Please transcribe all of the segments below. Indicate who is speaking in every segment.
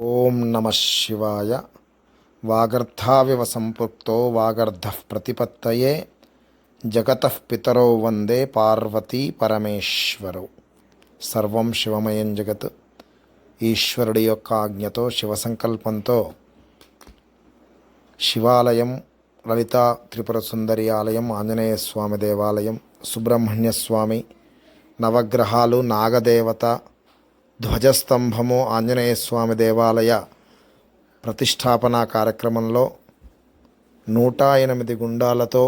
Speaker 1: ఓం నమ శివాయ. వాగర్థావివ సంపృక్తో వాగర్ధ ప్రతిపత్తయే. జగత పితరో వందే పార్వతీ పరమేశ్వరౌ. సర్వం శివమయం జగత్. ఈశ్వరుడి యొక్క ఆజ్ఞతో శివ సంకల్పంతో శివాలయం లలితా త్రిపుర సుందరి ఆలయం ఆంజనేయ స్వామి దేవాలయం సుబ్రహ్మణ్య స్వామి నవగ్రహాలు నాగదేవత ధ్వజస్తంభము ఆంజనేయస్వామి దేవాలయ ప్రతిష్టాపన కార్యక్రమంలో నూట ఎనిమిది గుండాలతో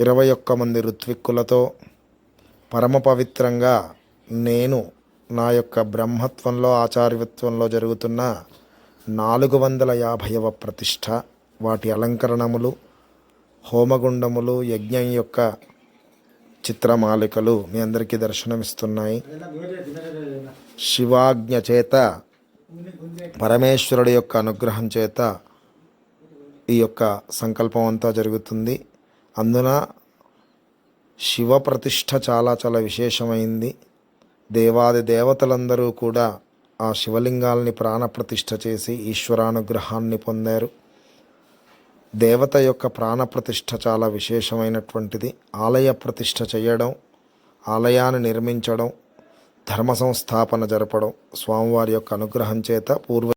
Speaker 1: ఇరవై ఒక్క మంది ఋత్విక్కులతో పరమ పవిత్రంగా నేను నా యొక్క బ్రహ్మత్వంలో ఆచార్యత్వంలో జరుగుతున్న నాలుగు వందల యాభైవ ప్రతిష్ట వాటి అలంకరణములు హోమగుండములు యజ్ఞం యొక్క చిత్రమాలికలు మీ అందరికీ దర్శనమిస్తున్నాయి. శివాజ్ఞ చేత పరమేశ్వరుడి యొక్క అనుగ్రహం చేత ఈ యొక్క సంకల్పం అంతా జరుగుతుంది. అందున శివ ప్రతిష్ఠ చాలా చాలా విశేషమైంది. దేవాది దేవతలందరూ కూడా ఆ శివలింగాల్ని ప్రాణప్రతిష్ఠ చేసి ఈశ్వరానుగ్రహాన్ని పొందారు. దేవత యొక్క ప్రాణప్రతిష్ఠ చాలా విశేషమైనటువంటిది. ఆలయ ప్రతిష్ఠ చేయడం ఆలయాన్ని నిర్మించడం ధర్మ సంస్థాపన జరపడం స్వామివారి యొక్క అనుగ్రహం చేత పూర్వ